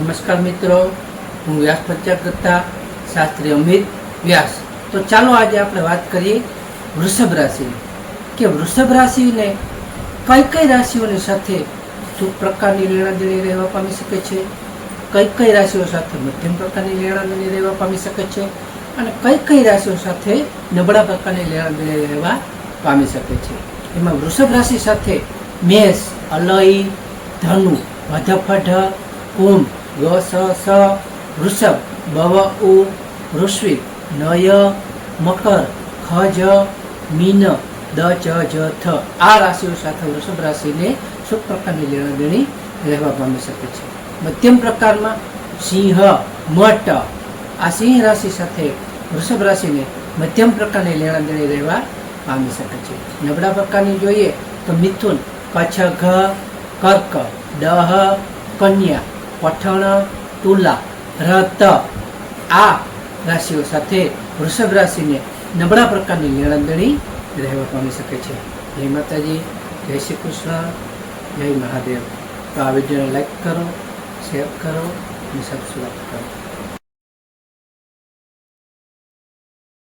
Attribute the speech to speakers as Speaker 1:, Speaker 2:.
Speaker 1: નમસ્કાર મિત્રો, હું વ્યાસ પ્રત્યાગતા શાસ્ત્રી અમિત વ્યાસ. તો ચાલો આજે આપણે વાત કરીએ વૃષભ રાશિની કે વૃષભ રાશિને કઈ કઈ રાશિઓની સાથે શું પ્રકારની લેણાદેણી રહેવા પામી શકે છે? કઈ કઈ રાશિઓ સાથે મધ્યમ પ્રકારની લેણાદેણી રહેવા પામી શકે છે? અને કઈ કઈ રાશિઓ સાથે નબળા પ્રકારની લેણાદેણી રહેવા પામી શકે છે? એમાં વૃષભ રાશિ સાથે મેષ, અલય, ધનુ વધફઢ કુંભ ગ સ સ વૃષભ બવ ઉ વૃશ્વિક નય મકર ખ જ મીન દ ચ જ થ. આ રાશિઓ સાથે વૃષભ રાશિને શુભ પ્રકારની લેણાદેણી રહેવા પામી શકે છે. મધ્યમ પ્રકારમાં સિંહ, મઠ. આ સિંહ રાશિ સાથે વૃષભ રાશિને મધ્યમ પ્રકારની લેણાદેણી રહેવા પામી શકે છે. નબળા પ્રકારની જોઈએ તો મિથુન કચ્છ ઘ કર્ક, દહ, કન્યા. પઠણ તુલા રત આ રાશિઓ સાથે વૃષભ રાશિને નબળા પ્રકારની લેણદેણી રહેવા પામી શકે છે. જય માતાજી, જય શ્રી કૃષ્ણ, જય મહાદેવ. તો આ વિડીયોને લાઈક કરો શેર કરો અને સબસ્ક્રાઈબ કરો.